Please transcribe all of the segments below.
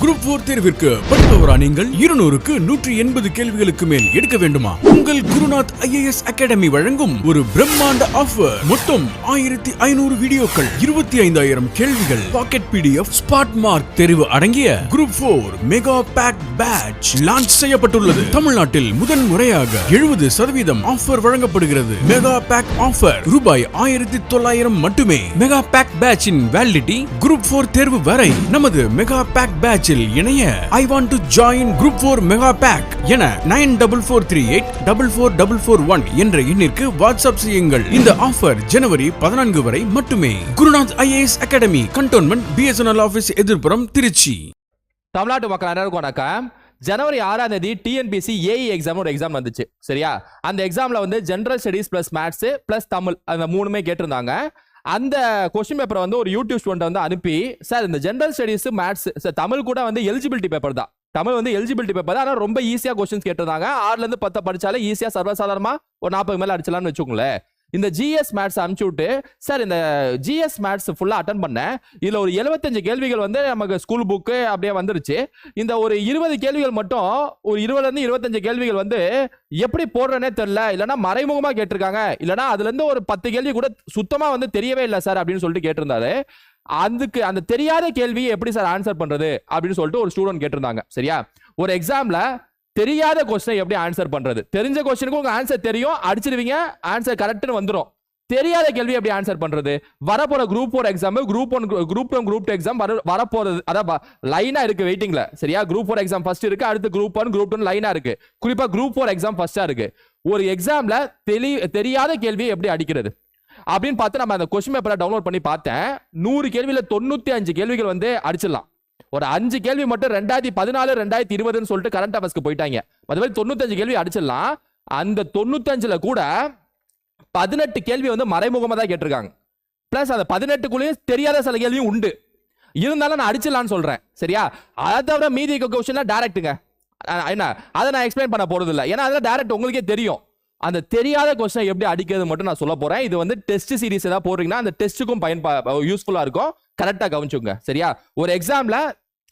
Group four தேர்விற்கு படிப்பவரா நீங்கள்? இருநூறுக்கு நூற்றி எண்பது கேள்விகளுக்கு மேல் எடுக்க வேண்டுமா? உங்கள் குருநாத் ஐஏஎஸ் அகாடமி வழங்கும் ஒரு பிரம்மாண்ட ஆஃபர் மொத்தம் ஆயிரத்தி ஐநூறு வீடியோக்கள் இருபத்தி ஐந்தாயிரம் கேள்விகள். பாக்கெட் பிடிஎஃப் ஸ்பாட் மார்க் தெரிவு அடங்கிய group four mega pack batch launch செய்யப்பட்டுள்ளது. தமிழ்நாட்டில் முதன் முறையாக எழுபது சதவீதம் ஆஃபர் வழங்கப்படுகிறது. மெகா பேக் ஆஃபர் ரூபாய் ஆயிரத்தி தொள்ளாயிரம் மட்டுமே. மெகா பேக் பேட்சின் வேலிடிட்டி குரூப் போர் தேர்வு வரை. நமது மெகா பேக் பேட்சில் இணைய I want to join group four mega pack என nine double four three eight double four double four one என்ற எண்ணிற்கு வாட்ஸ்அப் செய்யுங்கள். இந்த ஆஃபர் ஜனவரி பதினான்கு வரை மட்டுமே. Gurunath IAS academy cantonment BSNL office எதிர்ப்புறம் Trichy. தமிழ்நாட்டு மக்கள் அனைவருக்கும் வணக்கம். ஜனவரி ஆறாம் தேதி டிஎன்பிசி ஏஇ எக்ஸாம் ஒரு எக்ஸாம் வந்துச்சு. சரியா? அந்த எக்ஸாம்ல வந்து general studies plus maths plus Tamil அந்த மூணுமே கேட்டிருந்தாங்க. அந்த கொஸ்டின் பேப்பரை வந்து ஒரு யூடியூப் ஸ்டூடெண்ட் வந்து அனுப்பி சார் இந்த general studies maths sir Tamil கூட வந்து எலிஜிபிலிட்டி பேப்பர் தான். தமிழ் வந்து எலிஜிபிலிட்டி பேப்பர் தான். ஆனால் ரொம்ப ஈஸியாக கொஸ்டின்ஸ் கேட்டிருந்தாங்க. ஆறுலேருந்து பத்த படித்தாலே ஈஸியாக சர்வசாதாரணமாக ஒரு நாற்பது மேலே அடிச்சலாம்னு வச்சுக்கோங்களேன். இந்த ஜிஎஸ் மேட்ஸ் அனுப்பிச்சு விட்டு சார் இந்த ஜிஎஸ் மேட்ஸ் ஃபுல்லாக அட்டன் பண்ணேன். இதில் ஒரு 75 கேள்விகள் வந்து நமக்கு ஸ்கூல் புக்கு அப்படியே வந்துருச்சு. இந்த ஒரு இருபது கேள்விகள் மட்டும் ஒரு இருபதுலேருந்து இருபத்தஞ்சு கேள்விகள் வந்து எப்படி போடுறேனே தெரில இல்லைன்னா மறைமுகமாக கேட்டிருக்காங்க. இல்லைன்னா அதுலேருந்து ஒரு பத்து கேள்வி கூட சுத்தமாக வந்து தெரியவே இல்லை சார் அப்படின்னு சொல்லிட்டு கேட்டிருந்தாரு. அதுக்கு அந்த தெரியாத கேள்வியை எப்படி சார் ஆன்சர் பண்ணுறது அப்படின்னு சொல்லிட்டு ஒரு ஸ்டூடெண்ட் கேட்டிருந்தாங்க. சரியா? ஒரு எக்ஸாமில் தெரியாத கொஸ்டினை எப்படி ஆன்சர் பண்றது? தெரிஞ்ச கொஸ்டினுக்கு உங்க ஆன்சர் தெரியும் அடிச்சிருவீங்க ஆன்சர் கரெக்ட்னு வந்துடும் தெரியாத கேள்வி எப்படி ஆன்சர் பண்றது? வரப்போற group four exam group one group one group two exam வர வரப்போறது அதான் லைனா இருக்கு வெயிட்டிங்ல சரியா? குரூப் ஃபோர் எக்ஸாம் ஃபர்ஸ்ட் இருக்கு அடுத்து குரூப் ஒன் குரூப் டூ லைனா இருக்கு. குறிப்பா குரூப் ஃபோர் எக்ஸாம் ஃபர்ஸ்டா இருக்கு. ஒரு எக்ஸாம்ல தெளி தெரியாத கேள்வியை எப்படி அடிக்கிறது? அப்படின்னு பார்த்து நம்ம அந்த கொஸ்டின் பேப்பரை டவுன்லோட் பண்ணி பார்த்தேன். நூறு கேள்வியில தொண்ணூத்தி அஞ்சு கேள்விகள் வந்து அடிச்சிடலாம். ஒரு அஞ்சு கேள்வி மட்டும் ரெண்டாயிரத்தி பதினாலு ரெண்டாயிரத்தி இருபதுன்னு சொல்லிட்டு கரண்ட் அஃபேர்ஸ்க்கு போயிட்டாங்க. மற்றபடி தொண்ணூத்தஞ்சு கேள்வி அடிச்சிடலாம். அந்த தொண்ணூத்தஞ்சுல கூட பதினெட்டு கேள்வி வந்து மறைமுகமாக தான் கேட்டிருக்காங்க. பிளஸ் அந்த பதினெட்டுக்குள்ளேயும் தெரியாத சில கேள்வியும் உண்டு. இருந்தாலும் நான் அடிச்சிடலாம்னு சொல்றேன். சரியா? அதை தவிர மீதி கொஷின்னா டேரக்ட்டுங்க என்ன? அதை நான் எக்ஸ்பிளைன் பண்ண போறது இல்லை ஏன்னா அதில் டேரக்ட் உங்களுக்கே தெரியும். அந்த தெரியாத கொஸ்டினை எப்படி அடிக்கிறது மட்டும் நான் சொல்ல போறேன். இது வந்து டெஸ்ட் சீரிஸ் ஏதாவது போடுறீங்கன்னா அந்த டெஸ்ட்டுக்கும் பயன்பா யூஸ்ஃபுல்லாக இருக்கும். கரெக்டா கவனிச்சுங்க சரியா? ஒரு எக்ஸாம்ல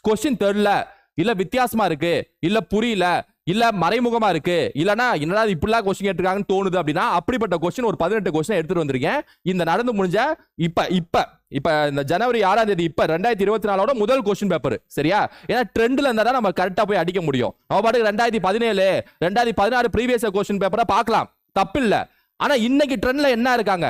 கொஸ்டின் தெரில இல்ல வித்தியாசமா இருக்கு. இல்ல புரியல. இல்ல மறைமுகமா இருக்கு. இல்லனா என்னடா இப்படிலாம் கொஸ்டின் கேட்டிருக்காங்கன்னு தோணுது அப்படின்னா அப்படிப்பட்ட கொஸ்டின் ஒரு பதினெட்டு கொஸ்டின் எடுத்துட்டு வந்திருக்கேன். இந்த நடந்து முடிஞ்ச இப்ப இப்ப இப்ப இந்த ஜனவரி ஆறாம் தேதி இப்ப ரெண்டாயிரத்தி இருபத்தி நாலோட முதல் கொஸ்டின் பேப்பர் சரியா? ஏன்னா ட்ரெண்ட்ல இருந்தா தான் நம்ம கரெக்டா போய் அடிக்க முடியும். நம்ம பாட்டுக்கு ரெண்டாயிரத்தி பதினேழு ரெண்டாயிரத்தி பதினாறு ப்ரீவியஸ் கொஸ்டின் பேப்பரை பார்க்கலாம். தப்பு இல்ல ஆனா இன்னைக்கு ட்ரெண்ட்ல என்ன இருக்காங்க?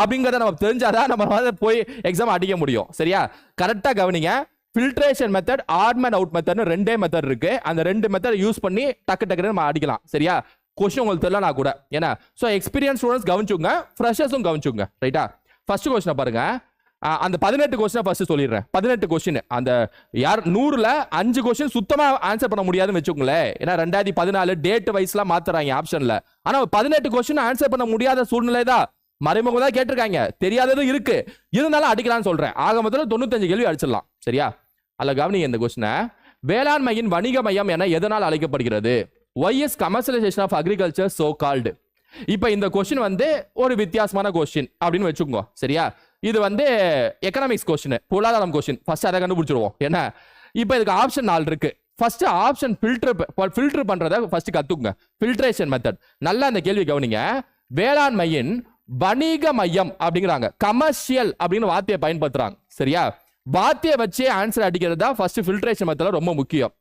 அப்படிங்கிறத நம்ம தெரிஞ்சாதான் நம்ம வந்து போய் எக்ஸாம் அடிக்க முடியும். சரியா? கரெக்டாக கவனிங்க. ஃபில்ட்ரேஷன் மெத்தட் ஆட்மேன் அவுட் மெத்தட்னு ரெண்டே மெத்தட் இருக்கு. அந்த ரெண்டு மெத்தட் யூஸ் பண்ணி டக்கு டக்குன்னு நம்ம அடிக்கலாம். சரியா? கொஸ்டின் உங்களுக்கு தெரியலனா கூட. ஏன்னா ஸோ எக்ஸ்பீரியன்ஸ் ஸ்டூடெண்ட்ஸ் கவனிச்சுங்க ஃப்ரெஷர்ஸும் கவனிச்சுங்க ரைட்டா ஃபர்ஸ்ட் கொஸ்டினை பாருங்க. அந்த பதினெட்டு கொஸ்டினை ஃபர்ஸ்ட் சொல்லிடுறேன். பதினெட்டு கொஸ்டின் அந்த யார் நூறுல அஞ்சு கொஸ்டின் சுத்தமா ஆன்சர் பண்ண முடியாதுன்னு வச்சுக்கோங்களேன். ஏன்னா ரெண்டாயிரத்தி பதினாலு டேட் வைஸ்லாம் மாத்துறாங்க ஆப்ஷன்ல ஆனா பதினெட்டு கொஸ்டின் ஆன்சர் பண்ண முடியாத சூழ்நிலை தான் மறைமுகம் தான் கேட்டிருக்காங்க. தெரியாததும் இருக்கு. இருந்தாலும் அடிக்கலாம்னு சொல்றேன். ஆக மொத்தத்தில் தொண்ணூத்தஞ்சு கேள்வி அடிச்சிடலாம். சரியா? அல்ல கவனிங்க இந்த கொஸ்டினை வேளாண்மையின் வணிக மையம் என எதனால் அழைக்கப்படுகிறது? Why is commercialisation of agriculture so called இப்போ இந்த கொஸ்டின் வந்து ஒரு வித்தியாசமான கொஸ்டின் அப்படின்னு வச்சுக்கோங்க. சரியா? இது வந்து எக்கனாமிக்ஸ் கொஸ்டின் பொருளாதாரம் கொஸ்டின் ஃபர்ஸ்ட் அதை கண்டுபிடிச்சிருவோம். என்ன? இப்போ இதுக்கு ஆப்ஷன் நாலு இருக்கு. ஃபர்ஸ்ட் ஆப்ஷன் ஃபில்டர் ஃபில்டர் பண்றத ஃபர்ஸ்ட் கத்துக்குங்க. ஃபில்ட்ரேஷன் மெத்தட் நல்லா அந்த கேள்வி கவனிங்க. வேளாண்மையின் வணிக மையம் அப்படிங்கிறாங்க. கமர்ஷியல் அப்படின்னு வார்த்தையை பயன்படுத்துறாங்க. சரியா? வார்த்தையை வச்சே ஆன்சர் அடிக்கிறது தான் ஃபர்ஸ்ட் ஃபில்ட்ரேஷன் மெத்தட்ல ரொம்ப முக்கியம்.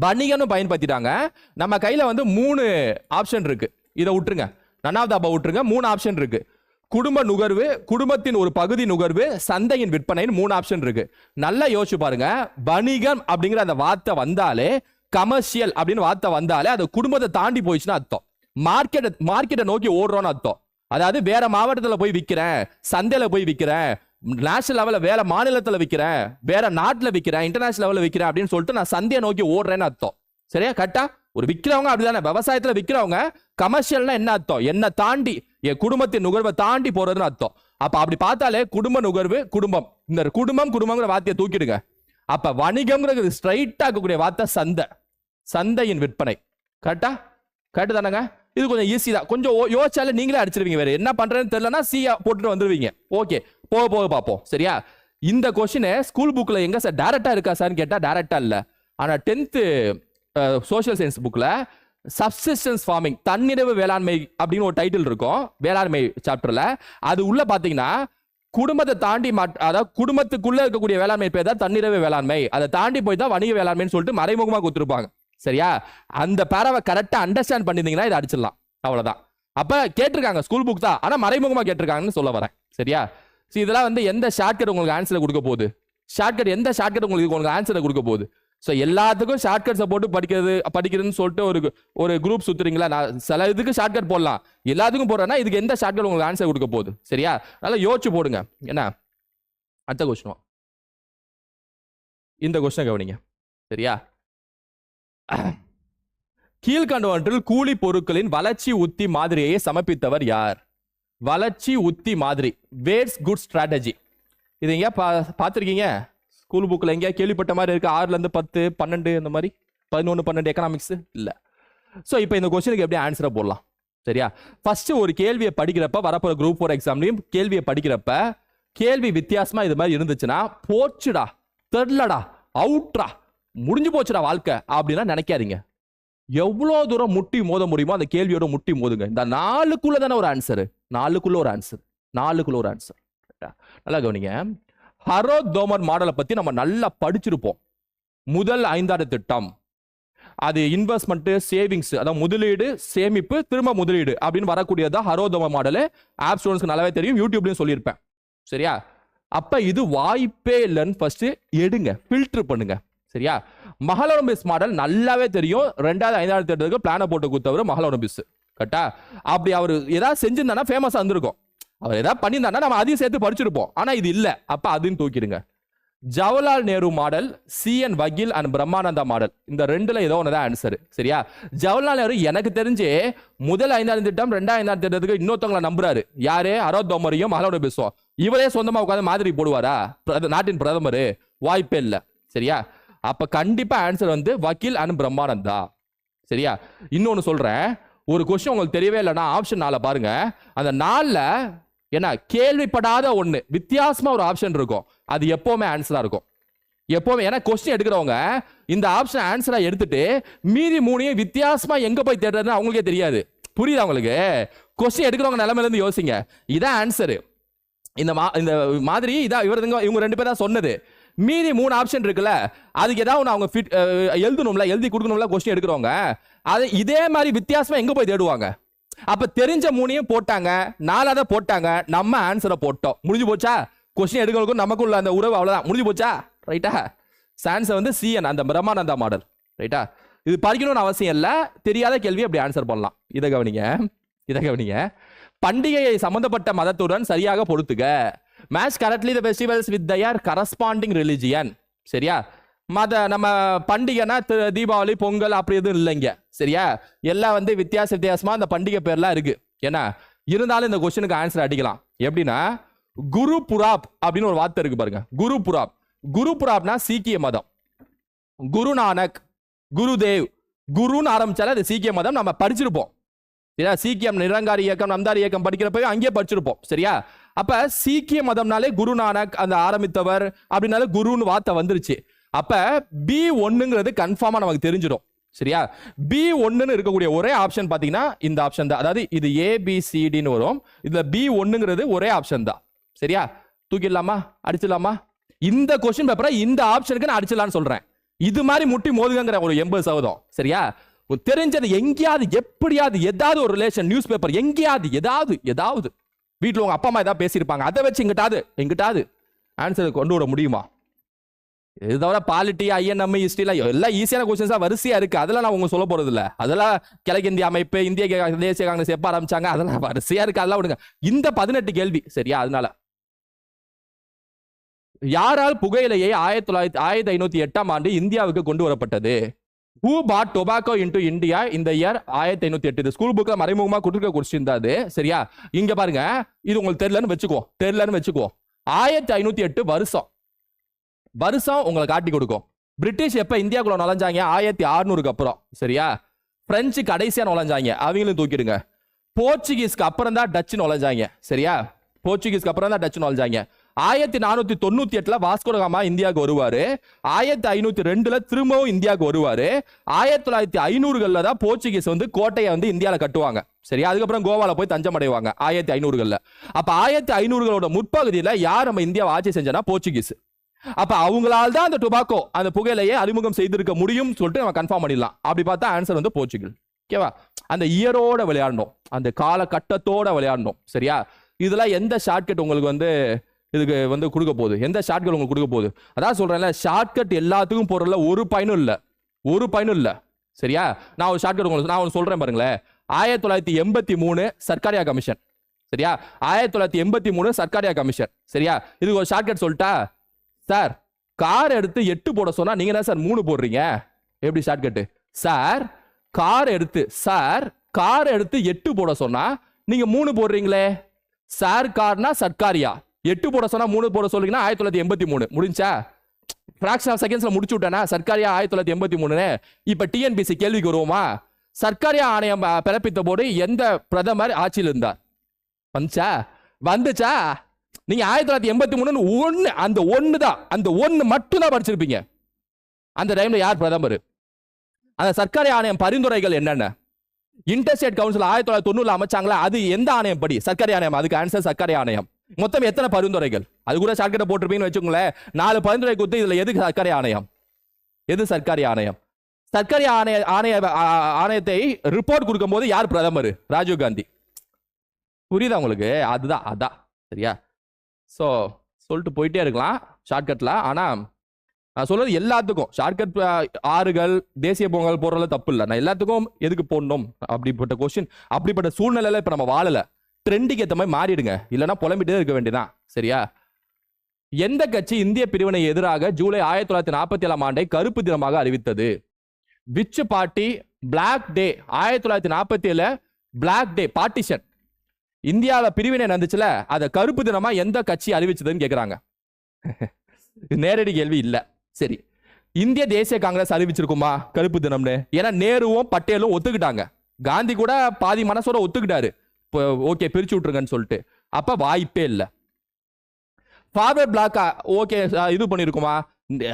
வணிகம்னு பயன்படுத்திட்டாங்க. நம்ம கையில வந்து மூணு ஆப்ஷன் இருக்கு. இதை விட்டுருங்க. நன்னாவது அப்பா விட்டுருங்க. மூணு ஆப்ஷன் இருக்கு. குடும்ப நுகர்வு குடும்பத்தின் ஒரு பகுதி நுகர்வு சந்தையின் விற்பனைன்னு மூணு ஆப்ஷன் இருக்கு. நல்லா யோசிச்சு பாருங்க. வணிகம் அப்படிங்கிற அந்த வார்த்தை வந்தாலே கமர்ஷியல் அப்படின்னு வார்த்தை வந்தாலே அது குடும்பத்தை தாண்டி போயிடுச்சுன்னா அர்த்தம். மார்க்கெட்டை மார்க்கெட்டை நோக்கி ஓடுறோன்னு அர்த்தம். அதாவது வேற மாவட்டத்தில் போய் விற்கிறேன் சந்தையில் போய் விற்கிறேன் நேஷனல் லெவலில் வேற மாநிலத்தில் விற்கிறேன் வேற நாட்டில் விற்கிறேன் இன்டர்நேஷனல் லெவலில் விற்கிறேன் அப்படின்னு சொல்லிட்டு நான் சந்தையை நோக்கி ஓடுறேன்னு அர்த்தம். சரியா? கரெக்டா ஒரு விற்கிறவங்க அப்படிதானே. விவசாயத்தில் விற்கிறவங்க கமர்ஷியல்னா என்ன அர்த்தம்? என்ன தாண்டி என் குடும்பத்தின் நுகர்வை தாண்டி போறதுன்னு அர்த்தம். அப்ப அப்படி பார்த்தாலே குடும்ப நுகர்வு குடும்பம். இந்த குடும்பம் குடும்பங்கிற வார்த்தையை தூக்கிடுங்க. அப்ப வணிகம்ங்கிறது ஸ்ட்ரைட்டா இருக்கக்கூடிய வார்த்தை சந்தை. சந்தையின் விற்பனை. கரெக்டா கரெக்டு தானேங்க? இது கொஞ்சம் ஈஸி தான். கொஞ்சம் ஓ- யோசிச்சாலே நீங்களே அடிச்சிருவீங்க வேற. என்ன பண்றேன்னு தெரியலனா சி போட்டுட்டு வந்துருவீங்க. ஓகே போக போக பார்ப்போம். சரியா? இந்த கொஸ்டின் ஸ்கூல் புக்ல எங்க சார் டேரெக்டாக இருக்கா சார்னு கேட்டா டேரெக்டாக இல்ல. ஆனா டென்த்து சோஷியல் சயின்ஸ் புக்ல சப்சிஸ்டன்ஸ் ஃபார்மிங் தன்னிறைவு வேளாண்மை அப்படின்னு ஒரு டைட்டில் இருக்கும். வேளாண்மை சாப்டர்ல அது உள்ள பாத்தீங்கன்னா குடும்பத்தை தாண்டி அதாவது குடும்பத்துக்குள்ள இருக்கக்கூடிய வேளாண்மை பேர் தான் தன்னிறைவு வேளாண்மை. அதை தாண்டி போய் தான் வணிக வேளாண்மைன்னு சொல்லிட்டு மறைமுகமாக கொடுத்துருப்பாங்க. சரியா? அந்த பேரவை கரெக்டாக அண்டர்ஸ்டாண்ட் பண்ணியிருந்தீங்கன்னா இதை அடிச்சிடலாம். அவ்வளோதான் அப்போ கேட்டிருக்காங்க ஸ்கூல் புக் தான். ஆனால் மறைமுகமாக கேட்டிருக்காங்கன்னு சொல்ல வரேன். சரியா? ஸோ இதெல்லாம் வந்து எந்த ஷார்ட்கட் உங்களுக்கு ஆன்சரை கொடுக்க போகுது? ஷார்ட்கட் எந்த ஷார்ட்கட் உங்களுக்கு உங்களுக்கு ஆன்சரை கொடுக்க போகுது. ஸோ எல்லாத்துக்கும் ஷார்ட்கட்ஸை போட்டு படிக்கிறது படிக்கிறதுன்னு சொல்லிட்டு ஒரு ஒரு குரூப் சுத்துறீங்களா? நான் சில இதுக்கு ஷார்ட்கட் போடலாம். எல்லாத்துக்கும் போடுறேன்னா இதுக்கு எந்த ஷார்ட்கட் உங்களுக்கு ஆன்சர் கொடுக்க போகுது? சரியா? நல்லா யோசிச்சு போடுங்க. என்ன? அடுத்த கொஸ்டின் இந்த கொஸ்டினை கவனிங்க. சரியா? கீழ்கண்டவற்றில் கூலி பொருட்களின் வளர்ச்சி உத்தி மாதிரியை சமர்ப்பித்தவர் யார்? வளர்ச்சி உத்தி மாதிரி வேர்ஸ் குட் ஸ்ட்ராட்டஜி இது எங்கேயா பா பார்த்துருக்கீங்க? ஸ்கூல் புக்கில் எங்கேயா கேள்விப்பட்ட மாதிரி இருக்குது ஆறுலேருந்து பத்து பன்னெண்டு இந்த மாதிரி. பதினொன்று பன்னெண்டு எக்கனாமிக்ஸ் இல்லை. ஸோ இப்போ இந்த கொஸ்டினுக்கு எப்படி ஆன்சரை போடலாம். சரியா? ஃபர்ஸ்ட் ஒரு கேள்வியை படிக்கிறப்ப வரப்போகிற குரூப் ஃபோர் எக்ஸாம்லையும் கேள்வியை படிக்கிறப்ப கேள்வி வித்தியாசமாக இது மாதிரி இருந்துச்சுன்னா போச்சுடா தெரிலடா அவுட்ரா முடிஞ்சு போச்சுடா வாழ்க்கை அப்படின்னா நினைக்காதீங்க. எவ்வளோ தூரம் முட்டி மோத முடியுமோ அந்த கேள்வியோட முட்டி மோதுங்க. இந்த நாலுக்குள்ள தானே ஒரு ஆன்சரு நாலுக்குள்ள ஒரு ஆன்சர் நாலுக்குள்ள ஒரு ஆன்சர் நல்லா கவனிங்க. ஹரோ தோமர் மாடலை பற்றி நம்ம நல்லா படிச்சிருப்போம். முதல் ஐந்தாண்டு திட்டம். அது இன்வெஸ்ட்மெண்ட்டு சேவிங்ஸ் அதாவது முதலீடு சேமிப்பு திரும்ப முதலீடு அப்படின்னு வரக்கூடியதான் ஹரோதம மாடல். ஆப் ஸ்டூடெண்ட்ஸ்க்கு நல்லாவே தெரியும். யூடியூப்லையும் சொல்லியிருப்பேன். சரியா? அப்போ இது வாய்ப்பே இல்லைன்னு ஃபஸ்ட்டு எடுங்க. ஃபில்டர் பண்ணுங்க. சரியா? மகளோரம்பிஸ் மாடல் நல்லாவே தெரியும். ரெண்டாவது ஐந்தாவது தேட்டருக்கு பிளானை போட்டு கொடுத்தவர் மகளோரம்பிஸ் கரெக்டா? அப்படி அவர் ஏதாவது செஞ்சிருந்தானா ஃபேமஸாக இருந்திருக்கும். அவர் ஏதாவது பண்ணியிருந்தானா நம்ம அதையும் சேர்த்து படிச்சிருப்போம். ஆனால் இது இல்லை. அப்ப அதையும் தூக்கிடுங்க. Jawaharlal Nehru model C N Vakil and Brahmananda model. இந்த ரெண்டுல ஏதோ ஒன்று தான் ஆன்சர் சரியா? ஜவஹர்லால் நேரு எனக்கு தெரிஞ்சு முதல் ஐந்தாயிரம் திட்டம் ரெண்டாயிரம் ஐந்தாயிரம் திட்டத்துக்கு இன்னொருத்தவங்களை நம்புறாரு. யாரு? அரோத் தோமரையும் மகளோட பேசுவோம் இவரே சொந்தமாக உட்காந்து மாதிரி போடுவாரா? பிரத- நாட்டின் பிரதமர். வாய்ப்பே இல்லை. சரியா? அப்ப கண்டிப்பா ஆன்சர் வந்து வக்கீல் அண்ட் தான். சரியா? இன்னொன்னு சொல்றேன். ஒரு கொஸ்டின் உங்களுக்கு தெரியவே இல்லைன்னா ஆப்ஷன் நாளை பாருங்க. அந்த நாளில் ஏன்னா கேள்விப்படாத ஒன்று வித்தியாசமா ஒரு ஆப்ஷன் இருக்கும். அது எப்போவுமே ஆன்சராக இருக்கும். எப்போவுமே ஏன்னா கொஸ்டின் எடுக்கிறவங்க இந்த ஆப்ஷன் ஆன்சராக எடுத்துட்டு மீதி மூணையும் வித்தியாசமா எங்கே போய் தேடுறதுன்னு அவங்களுக்கே தெரியாது. புரியுதா உங்களுக்கு? கொஸ்டின் எடுக்கிறவங்க நிலமையிலேருந்து யோசிங்க. இதான் ஆன்சரு இந்த மா இந்த மாதிரி இதான் இவருங்க இவங்க ரெண்டு பேரும் தான் சொன்னது. மீதி மூணு ஆப்ஷன் இருக்குல்ல அதுக்கு ஏதாவது ஒன்று அவங்க ஃபிட் எழுதணும்ல எழுதி கொடுக்கணும்ல கொஸ்டின் எடுக்கிறவங்க அது இதே மாதிரி வித்தியாசமாக எங்கே போய் தேடுவாங்க? அப்போ தெரிஞ்ச மூணையும் போட்டாங்க நாலாவது போட்டாங்க நம்ம ஆன்சரை போட்டோம். முடிஞ்சு போச்சா? கொஸ்டின் எடுக்கிறவங்களுக்கும் நமக்குள்ள அந்த உறவு அவ்வளோதான் முடிஞ்சு போச்சா? ரைட்டா ஆன்சர் வந்து சிஎன் அந்த பிரம்மானந்தா மாடல் ரைட்டா இது படிக்கணும்னு அவசியம் இல்லை தெரியாத கேள்வி அப்படி ஆன்சர் பண்ணலாம். இதை கவனிங்க இதை கவனிங்க. பண்டிகையை சம்பந்தப்பட்ட மதத்துடன் சரியாக பொறுத்துக்க match correctly the festivals with their corresponding religion சரியா? மத நம்ம பண்டிகைனா தீபாவளி பொங்கல் அப்படி எதுவும் இல்லைங்க. சரியா? எல்லாம் வந்து வித்தியாச வித்தியாசமா அந்த பண்டிகை பேர்லாம் இருக்கு. ஏன்னா இருந்தாலும் இந்த கொஸ்டினுக்கு ஆன்சர் அடிக்கலாம். எப்படின்னா குரு புராப் அப்படின்னு ஒரு வார்த்தை இருக்கு பாருங்க. குரு புராப். குரு புராப்னா சீக்கிய மதம். குரு நானக் குருதேவ் குருன்னு ஆரம்பிச்சாலே அது சீக்கிய மதம் நம்ம படிச்சிருப்போம். சரியா சீக்கியம் நிரங்காரி இயக்கம் நம்தாரி இயக்கம் படிக்கிறப்பவே அங்கேயே படிச்சிருப்போம். சரியா? அப்ப சீக்கிய மதம்னாலே குருநானக் அந்த ஆரம்பித்தவர் அப்படின்னாலே குருன்னு வார்த்தை வந்துருச்சு. அப்ப பி ஒன்னுங்கிறது கன்ஃபார்மா நமக்கு தெரிஞ்சிடும். சரியா? பி ஒன்னுன்னு இருக்கக்கூடிய ஒரே ஆப்ஷன் பாத்தீங்கன்னா இந்த ஆப்ஷன் தான். அதாவது இது ஏபிசிடின்னு வரும். இதுல பி ஒன்னுங்கிறது ஒரே ஆப்ஷன் தான். சரியா? தூக்கிடலாமா? அடிச்சிடலாமா? இந்த கொஸ்டின் பேப்பரை இந்த ஆப்ஷனுக்கு நான் அடிச்சிடலாம்னு சொல்றேன். இது மாதிரி முட்டி மோதுங்கிற ஒரு எண்பது சதவீதம். சரியா? தெரிஞ்சது எங்கேயாவது எப்படியாவது ஏதாவது ஒரு ரிலேஷன் நியூஸ் பேப்பர் எங்கேயாவது ஏதாவது ஏதாவது. வீட்டில் உங்கள் அப்பா அம்மா ஏதாவது பேசியிருப்பாங்க. அதை வச்சு எங்கிட்டாது எங்கிட்டாவது ஆன்சர் கொண்டு விட முடியுமா? இது தவிர பாலிட்டி ஐஎன்எம் ஹிஸ்ட்ரிலாம் எல்லாம் ஈஸியான கொஸ்டின்ஸாக வரிசையாக இருக்குது அதெல்லாம் நான் உங்களுக்கு சொல்ல போகிறது இல்லை அதெல்லாம் கிழக்கிந்திய அமைப்பு இந்திய தேசிய காங்கிரஸ் எப்போ ஆரம்பிச்சாங்க? அதெல்லாம் வரிசையாக இருக்குது அதெல்லாம் விடுங்க. இந்த பதினெட்டு கேள்வி சரியா? அதனால. யாரால் புகையிலையை ஆயிரத்தி தொள்ளாயிரத்தி ஆயிரத்தி ஐநூற்றி எட்டாம் ஆண்டு இந்தியாவுக்கு கொண்டு வரப்பட்டது? Who brought tobacco into India இந்த இயர் ஆயிரத்தி ஐநூத்தி எட்டு? ஸ்கூல் புக்ல மறைமுகமா கொடுத்துருக்க கொஸ்டின் தான் அது சரியா? இங்க பாருங்க. இது உங்களுக்கு தெரியலன்னு வச்சுக்கோ. தெரியலன்னு வச்சுக்கோ. ஆயிரத்தி ஐநூத்தி எட்டு வருஷம். வருஷம் உங்களை காட்டி கொடுக்கும். பிரிட்டிஷ் எப்ப இந்தியாக்குள்ள நுழைஞ்சாங்க? ஆயிரத்தி அறுநூறுக்கு அப்புறம். சரியா? பிரெஞ்சு கடைசியா நுழைஞ்சாங்க. அவங்களும் தூக்கிடுங்க. போர்ச்சுகீஸ்க்கு அப்புறம் தான் டச்சு நுழைஞ்சாங்க. சரியா? போர்ச்சுகீஸ்க்கு அப்புறம் தான் டச்சு நுழைஞ்சாங்க. ஆயிரத்தி நானூத்தி தொண்ணூத்தி எட்டுல வாஸ்கோடகாமா இந்தியாவுக்கு வருவாரு. ஆயிரத்தி ஐநூத்தி ரெண்டுல திரும்பவும் இந்தியாவுக்கு வருவாரு. ஆயிரத்தி தொள்ளாயிரத்தி ஐநூறுகள்ல தான் போர்ச்சுகீஸ் வந்து கோட்டையை வந்து இந்தியாவில் கட்டுவாங்க. சரி அதுக்கப்புறம் கோவால போய் தஞ்சம் அடைவாங்க ஆயிரத்தி ஐநூறுகள்ல. அப்ப ஆயிரத்தி ஐநூறுகளோட முற்பகுதியில யார் நம்ம இந்தியாவை ஆட்சி செஞ்சனா போர்ச்சுகீஸ். அப்ப அவங்களால தான் அந்த டுபாக்கோ அந்த புகையிலையே அறிமுகம் செய்திருக்க முடியும் சொல்லிட்டு நம்ம கன்ஃபார்ம் பண்ணிடலாம். அப்படி பார்த்தா ஆன்சர் வந்து போர்ச்சுகல் ஓகேவா அந்த இயரோட விளையாடணும். அந்த காலகட்டத்தோட விளையாடணும். சரியா? இதெல்லாம் எந்த ஷார்ட்கட் உங்களுக்கு வந்து இதுக்கு வந்து கொடுக்க போகுது. எந்த ஷார்ட்கட் உங்களுக்கு கொடுக்க போகுது? அதான் சொல்கிறேன்ல ஷார்ட்கட் எல்லாத்துக்கும் போறதுல ஒரு பயனும் இல்லை. ஒரு பயனும் இல்லை. சரியா? நான் ஒரு ஷார்ட்கட் உங்களுக்கு நான் ஒன்று சொல்கிறேன் பாருங்களேன். ஆயிரத்தி தொள்ளாயிரத்தி எண்பத்தி மூணு சர்க்காரியா கமிஷன் சரியா? ஆயிரத்தி தொள்ளாயிரத்தி எண்பத்தி மூணு சர்க்காரியா கமிஷன் சரியா? இதுக்கு ஒரு ஷார்ட்கட் சொல்லிட்டா சார் கார் எடுத்து எட்டு போட சொன்னால் நீங்கள் தான் சார் மூணு போடுறீங்க? எப்படி ஷார்ட்கட்டு சார் கார் எடுத்து சார் கார் எடுத்து எட்டு போட சொன்னால் நீங்கள் மூணு போடுறீங்களே. Sir Karnaugh Sarkaria? எட்டு போட சொன்னா மூணு போட சொல்லுங்கன்னா ஆயிரத்தி தொள்ளாயிரத்தி எண்பத்தி மூணு. முடிஞ்சா? ஃபிராக்ஷன் ஆஃப் செகண்ட்ஸ்ல முடிச்சு விட்டேனா? சர்க்காரியா ஆயிரத்தி தொள்ளாயிரத்தி எண்பத்தி மூணு இப்ப டிஎன்பிசி கேள்விக்கு வருவோமா? சர்க்காரியா ஆணையம் பிறப்பித்த போது எந்த பிரதமர் ஆட்சியில் இருந்தார்? வந்துச்சா? வந்துச்சா? நீங்க ஆயிரத்தி தொள்ளாயிரத்தி எண்பத்தி மூணு ஒன்னு அந்த ஒன்னு தான் அந்த ஒன்னு மட்டும் தான் படிச்சிருப்பீங்க. அந்த டைம்ல யார் பிரதமர்? அந்த சர்க்காரி ஆணையம் பரிந்துரைகள் என்னென்ன? இன்டர்ஸ்டேட் கவுன்சில் ஆயிரத்தி தொள்ளாயிரத்தி தொண்ணூறுல அமைச்சாங்களா? அது எந்த ஆணையம் படி? சர்க்காரி ஆணையம் அதுக்கு ஆன்சர் சர்க்காரி ஆணையம். மொத்தம் எத்தனை பரிந்துரைகள்? அது கூட ஷார்ட்கட்டை போட்டிருப்பீங்கன்னு வச்சுக்கோங்களேன். நாலு பரிந்துரை கொடுத்து இதில் எதுக்கு சர்க்காரி ஆணையம்? எது சர்க்காரி ஆணையம்? சர்க்காரி ஆணைய ஆணைய ஆணையத்தை ரிப்போர்ட் கொடுக்கும்போது யார் பிரதமர்? ராஜீவ் காந்தி. புரியுதா உங்களுக்கு? அதுதான் அதான். சரியா? ஸோ சொல்லிட்டு போயிட்டே இருக்கலாம் ஷார்ட்கட்டில் ஆனால் நான் சொல்றது எல்லாத்துக்கும். ஷார்ட்கட் ஆறுகள் தேசிய பொங்கல் போடுறதுல தப்பு இல்லை. நான் எல்லாத்துக்கும் எதுக்கு போடணும்? அப்படிப்பட்ட கொஸ்டின் அப்படிப்பட்ட சூழ்நிலையில இப்போ நம்ம வாழலை. ட்ரெண்டுக்கு ஏற்ற மாதிரி மாறிடுங்க. இல்லைன்னா புலம்பிட்டே இருக்க வேண்டியதான் சரியா? எந்த கட்சி இந்திய பிரிவினை எதிராக ஜூலை ஆயிரத்தி தொள்ளாயிரத்தி நாற்பத்தி ஏழாம் ஆண்டை கருப்பு தினமாக அறிவித்தது? விச் பார்ட்டி பிளாக் டே ஆயிரத்தி தொள்ளாயிரத்தி நாற்பத்தி ஏழு பிளாக் டே பார்ட்டிஷன் இந்தியாவில் பிரிவினை நடந்துச்சுல அதை கருப்பு தினமா எந்த கட்சி அறிவிச்சதுன்னு கேட்குறாங்க நேரடி கேள்வி இல்லை. சரி. இந்திய தேசிய காங்கிரஸ் அறிவிச்சிருக்குமா கருப்பு தினம்னு? ஏன்னா நேருவும் பட்டேலும் ஒத்துக்கிட்டாங்க. காந்தி கூட பாதி மனசோட ஒத்துக்கிட்டாரு. ஓகே பிரிச்சு விட்டுருங்கன்னு சொல்லிட்டு. அப்ப வாய்ப்பே இல்லை. ஃபார்வர்ட் பிளாக் ஓகே இது பண்ணிருக்குமா?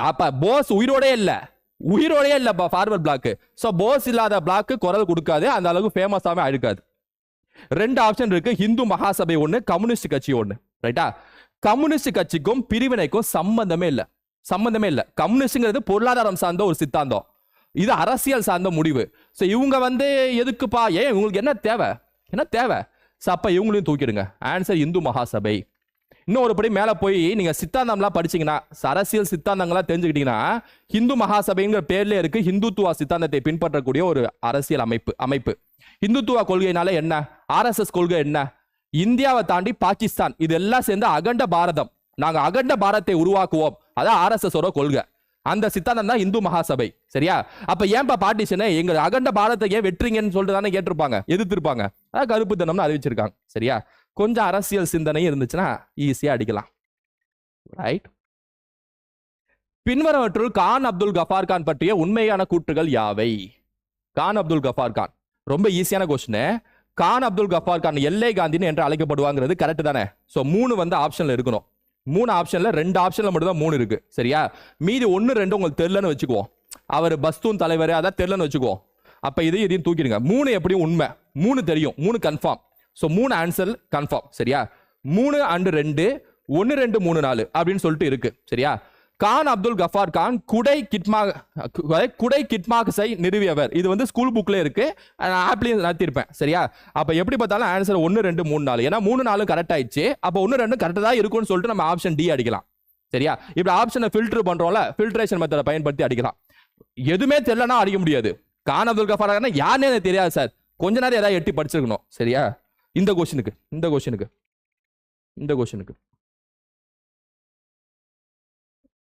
அப்போ அப்ப போஸ் உயிரோடே இல்ல. உயிரோடே இல்லப்பா ஃபார்வர்ட் பிளாக்கு ஸோ போஸ் இல்லாத பிளாக்கு குரல் கொடுக்காது அந்த அளவுக்கு ஃபேமஸாகவே ஆயிருக்காது ரெண்டு ஆப்ஷன் இருக்கு ஹிந்து மகாசபை ஒன்று கம்யூனிஸ்ட் கட்சி ஒன்று ரைட்டா கம்யூனிஸ்ட் கட்சிக்கும் பிரிவினைக்கும் சம்பந்தமே இல்லை. சம்பந்தமே இல்லை. கம்யூனிஸ்ட்ங்கிறது பொருளாதாரம் சார்ந்த ஒரு சித்தாந்தம். இது அரசியல் சார்ந்த முடிவு. ஸோ இவங்க வந்து எதுக்குப்பா? ஏன் இவங்களுக்கு என்ன தேவை? என்ன தேவை? ஸோ அப்போ இவங்களையும் தூக்கிடுங்க. ஆன்சர் இந்து மகாசபை. இன்னும் ஒரு படி போய் நீங்கள் சித்தாந்தம்லாம் படிச்சீங்கன்னா அரசியல் சித்தாந்தங்கள்லாம் தெரிஞ்சுக்கிட்டீங்கன்னா ஹிந்து மகாசபைங்கிற பேர்லேயே இருக்கு ஹிந்துத்துவா சித்தாந்தத்தை பின்பற்றக்கூடிய ஒரு அரசியல் அமைப்பு அமைப்பு. இந்துத்துவ கொள்கைனால என்ன? ஆர்எஸ்எஸ் கொள்கை என்ன? இந்தியாவை தாண்டி பாகிஸ்தான் இதெல்லாம் சேர்ந்து அகண்ட பாரதம். நாங்கள் அகண்ட பாரத்தை உருவாக்குவோம். அதான் ஆர்எஸ்எஸோட கொள்கை. அந்த சித்தாந்தம் தான் இந்து மகாசபை சரியா? அப்ப ஏன்பா பார்ட்டிஷனு எங்க அகண்ட பாரத்தை ஏன் வெற்றிங்கன்னு சொல்லிட்டு தானே கேட்டிருப்பாங்க எதிர்த்திருப்பாங்க. அதான் கருப்பு தினம்னு அறிவிச்சிருக்காங்க சரியா? கொஞ்சம் அரசியல் சிந்தனை இருந்துச்சுன்னா ஈஸியா அடிக்கலாம். ரைட் பின்வரவற்றுள் கான் அப்துல் கஃபார் கான் பற்றிய உண்மையான கூற்றுகள் யாவை? கான் அப்துல் கஃபார் கான். ரொம்ப ஈஸியான கொஸ்டின் கான் அப்துல் கஃபார் கான் எல்லை காந்தின்னு என்று அழைக்கப்படுவாங்கிறது கரெக்ட் தானே? ஸோ மூணு வந்து ஆப்ஷன்ல இருக்கணும். மூணு ஆப்ஷன்ல ரெண்டு ஆப்ஷன்ல மட்டும் தான் மூணு இருக்கு. சரியா? மீதி ஒன்று ரெண்டு உங்களுக்கு தெரிலன்னு வச்சுக்குவோம். அவர் பஸ்தூன் தலைவர் அதான் தெரிலன்னு வச்சுக்குவோம். அப்போ இதையும் இதையும் தூக்கிடுங்க. மூணு எப்படியும் உண்மை. மூணு தெரியும். மூணு கன்ஃபார்ம் ஸோ மூணு ஆன்சர் கன்ஃபார்ம் சரியா? மூணு அண்டு ரெண்டு ஒன்று ரெண்டு மூணு நாலு அப்படின்னு சொல்லிட்டு இருக்கு. சரியா? கான் அப்துல் கஃபார் கான் குடை கிட்மா குடை கிட்மாக்ஸை நிறுவியவர். இது வந்து ஸ்கூல் புக்கில் இருக்கு. நான் ஆப்லேயும் நடத்தியிருப்பேன் சரியா? அப்போ எப்படி பார்த்தாலும் ஆன்சர் ஒன்று ரெண்டு மூணு நாலு. ஏன்னா மூணு நாலு கரெக்ட் ஆயிடுச்சு. அப்போ ஒன்று ரெண்டு கரெக்டாக தான் இருக்கும்னு சொல்லிட்டு நம்ம ஆப்ஷன் டி அடிக்கலாம். சரியா? இப்படி ஆப்ஷனை ஃபில்டர் பண்ணுறோம்ல ஃபில்ட்ரேஷன் மெத்தடை பயன்படுத்தி அடிக்கலாம். எதுவுமே தெரியலனா அடிக்க முடியாது. கான் அப்துல் கஃபார் யாருன்னே எனக்கு தெரியாது சார் கொஞ்ச நேரம் ஏதாவது எட்டி படிச்சிருக்கணும். சரியா? இந்த கொஷனுக்கு இந்த கொஷனுக்கு இந்த கொஷனுக்கு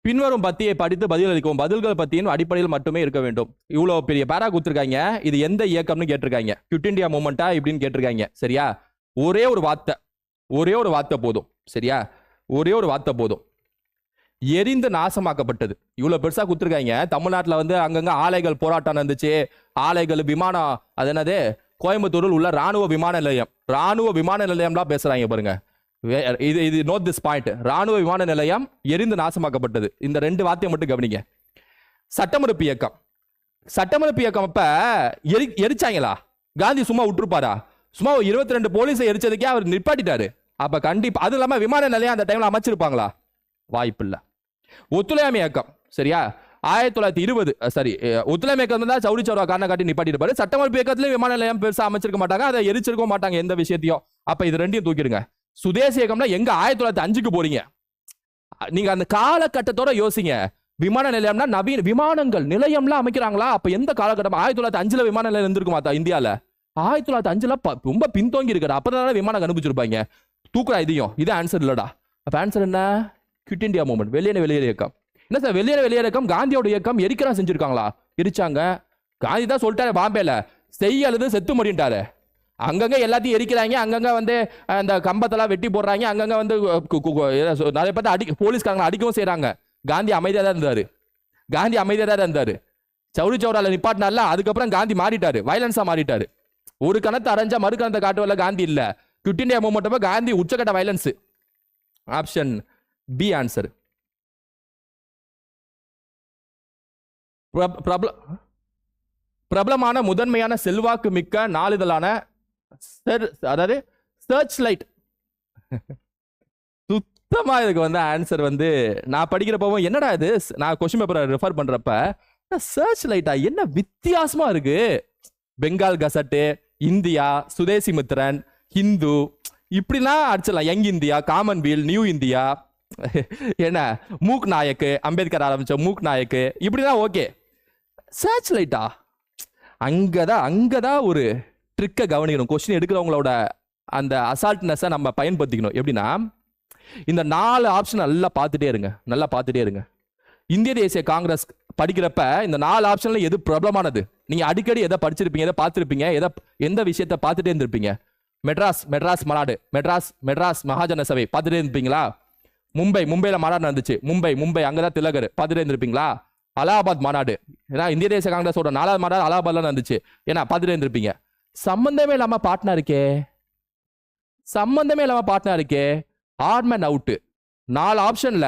பின்வரும் பத்தியை படித்து பதிலளிக்கும் பதில்கள் பத்தியின் அடிப்படையில் மட்டுமே இருக்க வேண்டும். இவ்வளவு பெரிய பேரா கொடுத்துருக்காங்க. இது எந்த இயக்கம்னு கேட்டிருக்காங்க. குவிட் இண்டியா மூமெண்டா இப்படின்னு கேட்டிருக்காங்க. சரியா? ஒரே ஒரு வார்த்தை. ஒரே ஒரு வார்த்தை போதும். சரியா? ஒரே ஒரு வார்த்தை போதும். எரிந்து நாசமாக்கப்பட்டது. இவ்வளவு பெருசா கொடுத்துருக்காங்க. தமிழ்நாட்டில் வந்து அங்கங்க ஆலைகள் போராட்டம் நடந்துச்சு. ஆலைகள் விமானம் அது என்னது? கோயம்புத்தூரில் உள்ள ராணுவ விமான நிலையம். ராணுவ விமான நிலையம்லாம் பேசுறாங்க பாருங்க. இது இது நோட் திஸ் பாயிண்ட் ராணுவ விமான நிலையம் எரிந்து நாசமாக்கப்பட்டது. இந்த ரெண்டு வார்த்தையை மட்டும் கவனிங்க. சட்டமறுப்பு இயக்கம். சட்டமறுப்பு இயக்கம் அப்ப எரி எரிச்சாங்களா? காந்தி சும்மா விட்டுருப்பாரா? சும்மா இருபத்தி ரெண்டு போலீஸை எரிச்சதுக்கே அவர் நிப்பாட்டிட்டாரு. அப்ப கண்டிப்பா அது இல்லாம விமான நிலையம் அந்த டைம்ல அமைச்சிருப்பாங்களா? வாய்ப்பு இல்லை ஒத்துழையாமை இயக்கம். சரியா? ஆயிரத்தி தொள்ளாயிரத்தி இருபது சாரி ஒத்துழைமை இயக்கம் தான் சௌரி சௌரா காரணம் காட்டி நிப்பாட்டிருப்பாரு சட்டமறுப்பு இயக்கத்துல விமான நிலையம் பெருசா அமைச்சிருக்க மாட்டாங்க. அதை எரிச்சிருக்க மாட்டாங்க எந்த விஷயத்தையும். அப்ப இது ரெண்டையும் தூக்கிடுங்க. சுதேச இயக்கம்னா எங்க ஆயிரத்தி தொள்ளாயிரத்தி அஞ்சுக்கு போறீங்க. நீங்க அந்த காலகட்டத்தோட யோசிங்க. விமான நிலையம்னா நவீன விமானங்கள் நிலையம்லாம் அமைக்கிறாங்களா? அப்ப எந்த காலகட்டம்? ஆயிரத்தி தொள்ளாயிரத்தி அஞ்சுல விமான நிலையம் இருந்திருக்குமா தா இந்தியால? ஆயிரத்தி தொள்ளாயிரத்தி அஞ்சுல ரொம்ப பின்தோங்கி இருக்கிற அப்பதான் விமானம் அனுப்பிச்சிருப்பாங்க தூக்குறா இதையும். இது ஆன்சர் இல்லடா. அப்ப ஆன்சர் என்ன? குவிட் இந்தியா மூமெண்ட் வெளியேற வெளியேற இயக்கம். என்ன சார் வெளியேற வெளியேற இயக்கம். காந்தியோட இயக்கம் எரிக்கிறா செஞ்சிருக்காங்களா? எரிச்சாங்க. காந்தி தான் சொல்லிட்டாரு பாம்பேல. செய்ய அல்லது செத்து மடின்ட்டாரு. அங்கங்கே எல்லாத்தையும் எரிக்கிறாங்க. அங்கங்கே வந்து அந்த கம்பத்தெல்லாம் வெட்டி போடுறாங்க. அங்கங்கே வந்து நிறைய பேர்த்த அடி போலீஸ்காரங்களை அடிக்கவும் செய்கிறாங்க காந்தி அமைதியாக தான் இருந்தார். காந்தி அமைதியாக தான் இருந்தார். சௌரி சௌரால நிப்பாட்டினால அதுக்கப்புறம் காந்தி மாறிட்டார். வயலன்ஸாக மாறிட்டார். ஒரு கணத்தை அரைஞ்சா மறு கணத்தை காட்டுவல காந்தி இல்லை. குவிட் இண்டியா மூமெண்ட்டப்போ காந்தி உச்சக்கட்ட வயலன்ஸ் ஆப்ஷன் பி ஆன்சர் பிரபலமான முதன்மையான செல்வாக்கு மிக்க நாளிதழான அதாவது சர்ச் லைட் சுத்தமாக இதுக்கு வந்து ஆன்சர் வந்து. நான் படிக்கிறப்பவும் என்னடா இது? நான் கொஸ்டின் பேப்பரை ரெஃபர் பண்ணுறப்ப சர்ச் லைட்டா என்ன வித்தியாசமாக இருக்கு? பெங்கால் கசட்டு இந்தியா சுதேசி மித்ரன் ஹிந்து இப்படிலாம் அடிச்சிடலாம். Young India Commonweal New India என்ன? மூக் நாயக்கு அம்பேத்கர் ஆரம்பிச்ச மூக் நாயக்கு. இப்படிலாம் ஓகே சர்ச் லைட்டா அங்கதான் அங்கதான் ஒரு ட்ரிக்கை கவனிக்கணும். கொஸ்டின் எடுக்கிறவங்களோட அந்த அசால்ட்னஸை நம்ம பயன்படுத்திக்கணும். எப்படின்னா இந்த நாலு ஆப்ஷன் நல்லா பார்த்துட்டே இருங்க. நல்லா பார்த்துட்டே இருங்க. இந்திய தேசிய காங்கிரஸ் படிக்கிறப்ப இந்த நாலு ஆப்ஷனில் எது பிரபலமானது? நீங்கள் அடிக்கடி எதை படிச்சிருப்பீங்க எதை பார்த்துருப்பீங்க எதை எந்த விஷயத்த பார்த்துட்டே இருந்திருப்பீங்க? மெட்ராஸ் மெட்ராஸ் மாநாடு மெட்ராஸ் மெட்ராஸ் மகாஜன சபை பார்த்துட்டே இருப்பீங்களா மும்பை மும்பையில் மாநாடு நடந்துச்சு. மும்பை மும்பை அங்கே தான் திலகர் பார்த்துட்டே இருந்திருப்பீங்களா? அலகாபாத் மாநாடு. ஏன்னா இந்திய தேசிய காங்கிரஸோட நாலாவது மாநாடு அலகாபாத்ல நடந்துச்சு. ஏன்னா பார்த்துட்டே இருந்திருப்பீங்க. சம்பந்தமே இல்லாம பாட்னா இருக்கே. சம்பந்தமே இல்லாம பாட்னா இருக்கே. ஆர்மன் அவுட்டு நாலு ஆப்ஷன்ல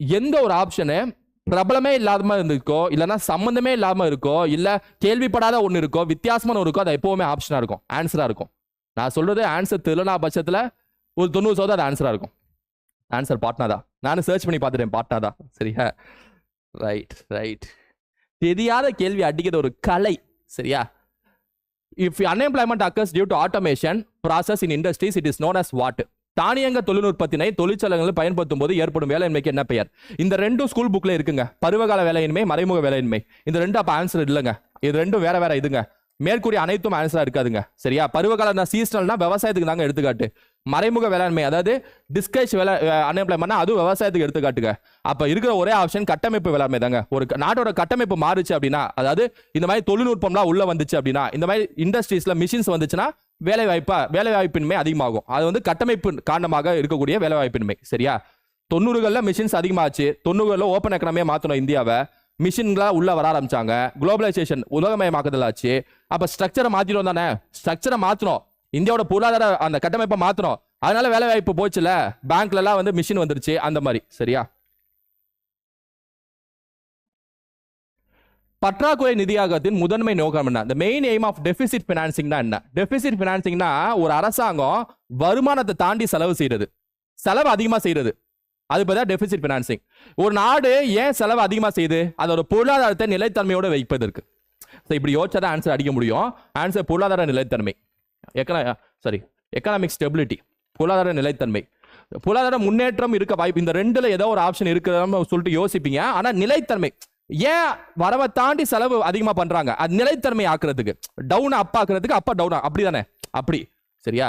எந்த ஒரு ஆப்ஷனு பிரபலமே இல்லாம இருந்திருக்கோ இல்லைன்னா சம்மந்தமே இல்லாம இருக்கோ இல்லை கேள்விப்படாத ஒன்று இருக்கோ வித்தியாசமான இருக்கோ அது எப்போவுமே ஆப்ஷனாக இருக்கும். ஆன்சராக இருக்கும். நான் சொல்றது ஆன்சர் தெரியலனா பட்சத்தில் ஒரு தொண்ணூறு சதவீதம் அது ஆன்சராக இருக்கும். ஆன்சர் பாட்னா தான். நானும் சர்ச் பண்ணி பார்த்துட்டேன் பாட்னா தான். சரியா? ரைட் ரைட் தெரியாத கேள்வி அடிக்கிறது ஒரு கலை சரியா? If unemployment occurs due to automation process in industries it is known as what தானியங்க தொழில்நுட்பத்தினை தொழிற்சாலைகளில் பயன்படுத்தும் போது ஏற்படும் வேலையின்மைக்கு என்ன பெயர்? இந்த ரெண்டும் ஸ்கூல் புக்ல இருக்குங்க. பருவகால வேலையின்மை மறைமுக வேலையின்மை. இந்த ரெண்டும் அப்போ ஆன்சர் இல்லைங்க. இது ரெண்டும் வேற வேற இதுங்க. மேற்கூறிய அனைத்தும் ஆன்சரா இருக்காதுங்க. சரியா? பருவகால சீசனல்னா விவசாயத்துக்கு தாங்க எடுத்துக்காட்டு. மறைமுக வேளாண்மை அதாவது டிஸ்கஸ் வேலை அன்எம்ப்ளாய்மெண்ட்னா அதுவும் விவசாயத்துக்கு எடுத்துக்காட்டுங்க. அப்ப இருக்கிற ஒரே ஆப்ஷன் கட்டமைப்பு வேளாண்மை தாங்க. ஒரு நாட்டோட கட்டமைப்பு மாறுச்சு அப்படின்னா அதாவது இந்த மாதிரி தொழில்நுட்பம்லாம் உள்ள வந்துச்சு அப்படின்னா இந்த மாதிரி இண்டஸ்ட்ரீஸ்ல மிஷின்ஸ் வந்துச்சுன்னா வேலை வாய்ப்பா வேலை வாய்ப்பின்மை அதிகமாகும். அது வந்து கட்டமைப்பு காரணமாக இருக்கக்கூடிய வேலை வாய்ப்பின்மை சரியா? தொண்ணூறுகளில் மிஷின்ஸ் அதிகமாச்சு. தொண்ணூறுகளில் ஓப்பன் எக்கனாமியா மாற்றணும் இந்தியாவை. மிஷின்களாக உள்ளே வர ஆரம்பிச்சாங்க. குளோபலைசேஷன் உலகமயமாக்குதல் ஆச்சு அப்போ ஸ்ட்ரக்சரை மாற்றிடும் தானே? ஸ்ட்ரக்சரை மாற்றணும் இந்தியாவோட பொருளாதார அந்த கட்டமைப்பை மாற்றணும் அதனால வேலை வாய்ப்பு போச்சுல? பேங்க்லலாம் வந்து மிஷின் வந்துருச்சு. அந்த மாதிரி. சரியா? பற்றாக்குறை நிதியாகத்தின் முதன்மை நோக்கம் என்ன? The main aim of deficit பினான்சிங்னா என்ன? டெபிசிட் பினான்சிங்னா ஒரு அரசாங்கம் வருமானத்தை தாண்டி செலவு செய்யறது செலவு அதிகமாக செய்யறது அது பார்த்தா டெபிசிட் ஃபினான்சிங் ஒரு நாடு ஏன் செலவு அதிகமாக செய்யுது? அதோட பொருளாதாரத்தை நிலைத்தன்மையோட வைப்பதற்கு. ஸோ இப்படி யோசிச்சா தான் ஆன்சர் அடிக்க முடியும். ஆன்சர் பொருளாதார நிலைத்தன்மை. எக்கனா சாரி எக்கனாமிக் ஸ்டெபிலிட்டி பொருளாதார நிலைத்தன்மை. பொருளாதார முன்னேற்றம் இருக்க வாய்ப்பு இந்த ரெண்டில் ஏதோ ஒரு ஆப்ஷன் இருக்குதுன்னு சொல்லிட்டு யோசிப்பீங்க. ஆனால் நிலைத்தன்மை. ஏன் வரவை தாண்டி செலவு அதிகமாக பண்ணுறாங்க அது நிலைத்தன்மை ஆக்குறதுக்கு. டவுன் அப் ஆக்குறதுக்கு அப்பா டவுன் அப்படிதானே அப்படி சரியா?